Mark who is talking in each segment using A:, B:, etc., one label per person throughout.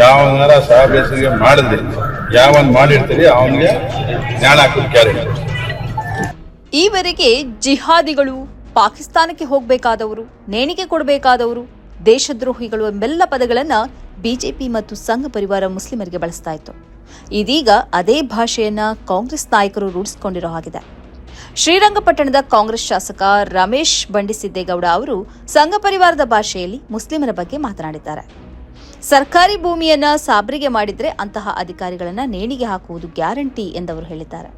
A: ಯಾವನಾರ ಸಹಭ್ಯಾಸಿಗೆ ಮಾಡಿದ್ರೆ, ಯಾವನ್ ಮಾಡಿರ್ತೀರಿ ಅವನಿಗೆ ಜ್ಞಾನ ಹಾಕೋದು ಕ್ಯಾರಿ
B: ಈವರೆಗೆ ಜಿಹಾದಿಗಳು ಪಾಕಿಸ್ತಾನಕ್ಕೆ ಹೋಗಬೇಕಾದವರು, ನೇಣಿಗೆ ಕೊಡಬೇಕಾದವರು, ದೇಶದ್ರೋಹಿಗಳು ಎಂಬೆಲ್ಲ ಪದಗಳನ್ನ ಬಿಜೆಪಿ ಮತ್ತು ಸಂಘ ಪರಿವಾರ ಮುಸ್ಲಿಮರಿಗೆ ಬಳಸ್ತಾ ಇತ್ತು. ಇದೀಗ ಅದೇ ಭಾಷೆಯನ್ನ ಕಾಂಗ್ರೆಸ್ ನಾಯಕರು ರೂಢಿಸಿಕೊಂಡಿರೋ ಹಾಗಿದೆ. ಶ್ರೀರಂಗಪಟ್ಟಣದ ಕಾಂಗ್ರೆಸ್ ಶಾಸಕ ರಮೇಶ್ ಬಂಡಿಸಿದ್ದೇಗೌಡ ಅವರು ಸಂಘ ಪರಿವಾರದ ಭಾಷೆಯಲ್ಲಿ ಮುಸ್ಲಿಮರ ಬಗ್ಗೆ ಮಾತನಾಡಿದ್ದಾರೆ. ಸರ್ಕಾರಿ ಭೂಮಿಯನ್ನ ಸಾಬ್ರಿಗೆ ಮಾಡಿದ್ರೆ ಅಂತಹ ಅಧಿಕಾರಿಗಳನ್ನ ನೇಣಿಗೆ ಹಾಕುವುದು ಗ್ಯಾರಂಟಿ ಎಂದವರು ಹೇಳಿದ್ದಾರೆ.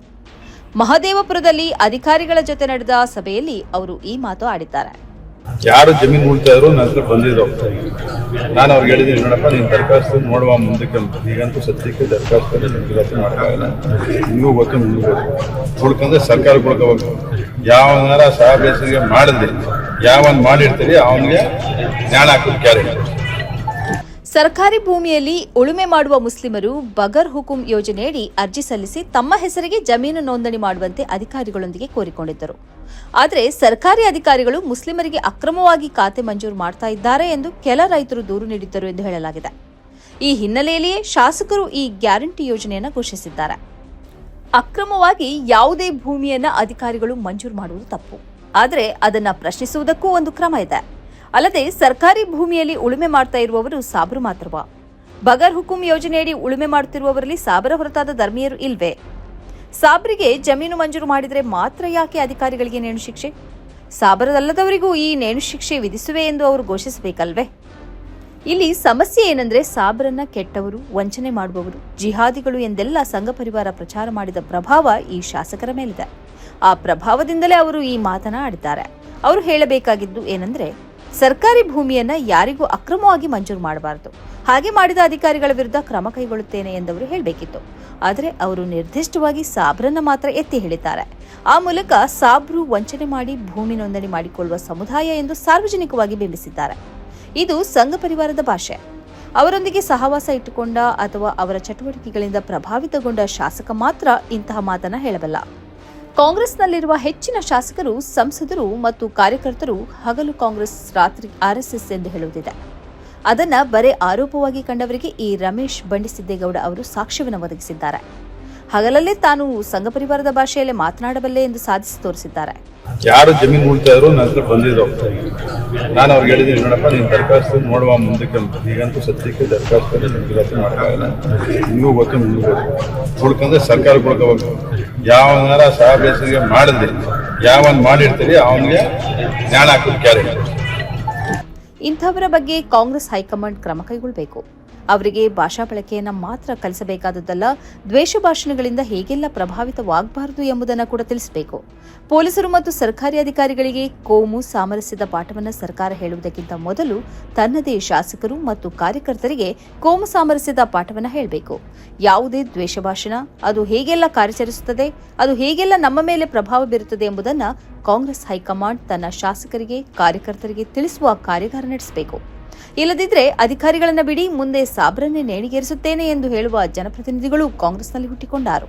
B: ಮಹದೇವಪುರದಲ್ಲಿ ಅಧಿಕಾರಿಗಳ ಜೊತೆ ನಡೆದ ಸಭೆಯಲ್ಲಿ ಅವರು ಈ ಮಾತು ಆಡಿದ್ದಾರೆ.
A: ಯಾರು ಜಮೀನು ಉಳ್ತಾ ಇದ್ರು ನನ್ನ ಹತ್ರ ಬಂದಿದ್ರು ನಾನು ಅವ್ರಿಗೆ ಹೇಳಿದ್ದೀನಿ, ನೋಡಪ್ಪ, ನೀನು ದರಖಾಸ್ತು ನೋಡುವ ಮುಂದಕ್ಕೆ ಈಗಂತೂ ಸದ್ಯಕ್ಕೆ ದರಖಾಸ್ತಲ್ಲಿ ನಿಮ್ಗೆ ಮಾಡೋಕ್ಕಾಗಲ್ಲ. ನಿಮಗೂ ಗೊತ್ತು ನಿಮಗೂ ಗೊತ್ತು. ಉಳ್ಕಂದ್ರೆ ಸರ್ಕಾರ ಉಳ್ಕೋಬೇಕು. ಯಾವನಾರ ಸಹಭ್ಯಾಸಿಗೆ ಮಾಡಿದ್ರೆ, ಯಾವನ್ ಮಾಡಿರ್ತೀರಿ, ಅವನಿಗೆ ಜ್ಞಾನ ಹಾಕೋದು ಗ್ಯಾರಂಟಿ.
B: ಸರ್ಕಾರಿ ಭೂಮಿಯಲ್ಲಿ ಉಳುಮೆ ಮಾಡುವ ಮುಸ್ಲಿಮರು ಬಗರ್ ಹುಕುಂ ಯೋಜನೆಯಡಿ ಅರ್ಜಿ ಸಲ್ಲಿಸಿ ತಮ್ಮ ಹೆಸರಿಗೆ ಜಮೀನು ನೋಂದಣಿ ಮಾಡುವಂತೆ ಅಧಿಕಾರಿಗಳೊಂದಿಗೆ ಕೋರಿಕೊಂಡಿದ್ದರು. ಆದರೆ ಸರ್ಕಾರಿ ಅಧಿಕಾರಿಗಳು ಮುಸ್ಲಿಮರಿಗೆ ಅಕ್ರಮವಾಗಿ ಖಾತೆ ಮಂಜೂರು ಮಾಡ್ತಾ ಇದ್ದಾರೆ ಎಂದು ಕೆಲ ರೈತರು ದೂರು ನೀಡಿದ್ದರು ಎಂದು ಹೇಳಲಾಗಿದೆ. ಈ ಹಿನ್ನೆಲೆಯಲ್ಲಿಯೇ ಶಾಸಕರು ಈ ಗ್ಯಾರಂಟಿ ಯೋಜನೆಯನ್ನು ಘೋಷಿಸಿದ್ದಾರೆ. ಅಕ್ರಮವಾಗಿ ಯಾವುದೇ ಭೂಮಿಯನ್ನ ಅಧಿಕಾರಿಗಳು ಮಂಜೂರು ಮಾಡುವುದು ತಪ್ಪು. ಆದರೆ ಅದನ್ನ ಪ್ರಶ್ನಿಸುವುದಕ್ಕೂ ಒಂದು ಕ್ರಮ ಇದೆ. ಅಲ್ಲದೆ ಸರ್ಕಾರಿ ಭೂಮಿಯಲ್ಲಿ ಉಳುಮೆ ಮಾಡ್ತಾ ಇರುವವರು ಸಾಬರು ಮಾತ್ರವಾ? ಬಗರ್ ಹುಕುಂ ಯೋಜನೆಯಡಿ ಉಳುಮೆ ಮಾಡುತ್ತಿರುವವರಲ್ಲಿ ಸಾಬರ ಹೊರತಾದ ಧರ್ಮೀಯರು ಇಲ್ವೇ? ಸಾಬ್ರಿಗೆ ಜಮೀನು ಮಂಜೂರು ಮಾಡಿದರೆ ಮಾತ್ರ ಯಾಕೆ ಅಧಿಕಾರಿಗಳಿಗೆ ನೇಣು ಶಿಕ್ಷೆ? ಸಾಬರದಲ್ಲದವರಿಗೂ ಈ ನೇಣು ಶಿಕ್ಷೆ ವಿಧಿಸುವೆ ಎಂದು ಅವರು ಘೋಷಿಸಬೇಕಲ್ವೇ? ಇಲ್ಲಿ ಸಮಸ್ಯೆ ಏನಂದ್ರೆ ಸಾಬ್ರನ್ನ ಕೆಟ್ಟವರು, ವಂಚನೆ ಮಾಡುವವರು, ಜಿಹಾದಿಗಳು ಎಂದೆಲ್ಲ ಸಂಘ ಪರಿವಾರ ಪ್ರಚಾರ ಮಾಡಿದ ಪ್ರಭಾವ ಈ ಶಾಸಕರ ಮೇಲಿದೆ. ಆ ಪ್ರಭಾವದಿಂದಲೇ ಅವರು ಈ ಮಾತನ್ನ ಆಡಿದ್ದಾರೆ. ಅವರು ಹೇಳಬೇಕಾಗಿದ್ದು ಏನಂದ್ರೆ ಸರ್ಕಾರಿ ಭೂಮಿಯನ್ನ ಯಾರಿಗೂ ಅಕ್ರಮವಾಗಿ ಮಂಜೂರು ಮಾಡಬಾರದು. ಹಾಗೆ ಮಾಡಿದ ಅಧಿಕಾರಿಗಳ ವಿರುದ್ಧ ಕ್ರಮ ಕೈಗೊಳ್ಳುತ್ತೇನೆ ಎಂದವರು ಹೇಳಬೇಕಿತ್ತು. ಆದರೆ ಅವರು ನಿರ್ದಿಷ್ಟವಾಗಿ ಸಾಬ್ರನ್ನ ಮಾತ್ರ ಎತ್ತಿ ಹೇಳಿದ್ದಾರೆ. ಆ ಮೂಲಕ ಸಾಬ್ರು ವಂಚನೆ ಮಾಡಿ ಭೂಮಿ ನೋಂದಣಿ ಮಾಡಿಕೊಳ್ಳುವ ಸಮುದಾಯ ಎಂದು ಸಾರ್ವಜನಿಕವಾಗಿ ಬಿಂಬಿಸಿದ್ದಾರೆ. ಇದು ಸಂಘ ಪರಿವಾರದ ಭಾಷೆ. ಅವರೊಂದಿಗೆ ಸಹವಾಸ ಇಟ್ಟುಕೊಂಡ ಅಥವಾ ಅವರ ಚಟುವಟಿಕೆಗಳಿಂದ ಪ್ರಭಾವಿತಗೊಂಡ ಶಾಸಕ ಮಾತ್ರ ಇಂತಹ ಮಾತನ್ನ ಹೇಳಬಲ್ಲ. ಕಾಂಗ್ರೆಸ್ನಲ್ಲಿರುವ ಹೆಚ್ಚಿನ ಶಾಸಕರು, ಸಂಸದರು ಮತ್ತು ಕಾರ್ಯಕರ್ತರು ಹಗಲು ಕಾಂಗ್ರೆಸ್, ರಾತ್ರಿ ಆರ್ಎಸ್ಎಸ್ ಎಂದು ಹೇಳುವುದಿದೆ ಅದನ್ನ ಬರೇ ಆರೋಪವಾಗಿ ಕಂಡವರಿಗೆ ಈ ರಮೇಶ್ ಬಂಡಿಸಿದ್ದೇಗೌಡ ಅವರು ಸಾಕ್ಷ್ಯವನ್ನು ಒದಗಿಸಿದ್ದಾರೆ. ಹಗಲಲ್ಲೇ ತಾನು ಸಂಘ ಪರಿವಾರದ ಭಾಷೆಯಲ್ಲೇ ಮಾತನಾಡಬಲ್ಲೆ ಎಂದು ಸಾಧಿಸಿ ತೋರಿಸಿದ್ದಾರೆ.
A: ಯಾರು ಜಮೀನು ಉಳ್ತಾ ಇದ್ರು ನನ್ನ ಹತ್ರ ಬಂದಿದ್ರು. ನಾನು ಅವ್ರಿಗೆ ಹೇಳಿದ್ದೀನಿ ನೋಡಪ್ಪ ನೀನು ದರಖಾಸ್ತು ನೋಡುವ ಮುಂದಕ್ಕೆ ಅಂತ. ಈಗಂತೂ ಸದ್ಯಕ್ಕೆ ದರಖಾಸ್ತಲ್ಲಿ ನಿಮ್ಗೆ ಮಾಡೋಕ್ಕಾಗಲ್ಲ. ನಿಮಗೂ ಗೊತ್ತು ನಿಮಗೂ ಗೊತ್ತು. ಉಳ್ಕಂದ್ರೆ ಸರ್ಕಾರ ಉಳ್ಕೋಬೇಕು. ಯಾವನಾರ ಸಹಭ್ಯಾಸಿಗೆ ಮಾಡಿದ್ರೆ ಯಾವನ್ ಮಾಡಿರ್ತೀರಿ ಅವನಿಗೆ ಜ್ಞಾನ ಹಾಕೋದು ಕ್ಯಾರೆಕ್ಟರ್
B: ಇಂಥವರ ಬಗ್ಗೆ ಕಾಂಗ್ರೆಸ್ ಹೈಕಮಾಂಡ್ ಕ್ರಮ ಕೈಗೊಳ್ಳಬೇಕು. ಅವರಿಗೆ ಭಾಷಾ ಬಳಕೆಯನ್ನು ಮಾತ್ರ ಕಲಿಸಬೇಕಾದದ್ದಲ್ಲ, ದ್ವೇಷ ಭಾಷಣಗಳಿಂದ ಹೇಗೆಲ್ಲ ಪ್ರಭಾವಿತವಾಗಬಾರದು ಎಂಬುದನ್ನು ಕೂಡ ತಿಳಿಸಬೇಕು. ಪೊಲೀಸರು ಮತ್ತು ಸರ್ಕಾರಿ ಅಧಿಕಾರಿಗಳಿಗೆ ಕೋಮು ಸಾಮರಸ್ಯದ ಪಾಠವನ್ನು ಸರ್ಕಾರ ಹೇಳುವುದಕ್ಕಿಂತ ಮೊದಲು ತನ್ನದೇ ಶಾಸಕರು ಮತ್ತು ಕಾರ್ಯಕರ್ತರಿಗೆ ಕೋಮು ಸಾಮರಸ್ಯದ ಪಾಠವನ್ನು ಹೇಳಬೇಕು. ಯಾವುದೇ ದ್ವೇಷ ಭಾಷಣ, ಅದು ಹೇಗೆಲ್ಲ ಕಾರ್ಯಾಚರಿಸುತ್ತದೆ, ಅದು ಹೇಗೆಲ್ಲ ನಮ್ಮ ಮೇಲೆ ಪ್ರಭಾವ ಬೀರುತ್ತದೆ ಎಂಬುದನ್ನು ಕಾಂಗ್ರೆಸ್ ಹೈಕಮಾಂಡ್ ತನ್ನ ಶಾಸಕರಿಗೆ, ಕಾರ್ಯಕರ್ತರಿಗೆ ತಿಳಿಸುವ ಕಾರ್ಯಾಗಾರ ನಡೆಸಬೇಕು. ಇಲ್ಲದಿದ್ದರೆ ಅಧಿಕಾರಿಗಳನ್ನು ಬಿಡಿ ಮುಂದೆ ಸಾಬ್ರನ್ನೇ ನೇಣಿಗೇರಿಸುತ್ತೇನೆ ಎಂದು ಹೇಳುವ ಜನಪ್ರತಿನಿಧಿಗಳು ಕಾಂಗ್ರೆಸ್ನಲ್ಲಿ ಹುಟ್ಟಿಕೊಂಡಾರು.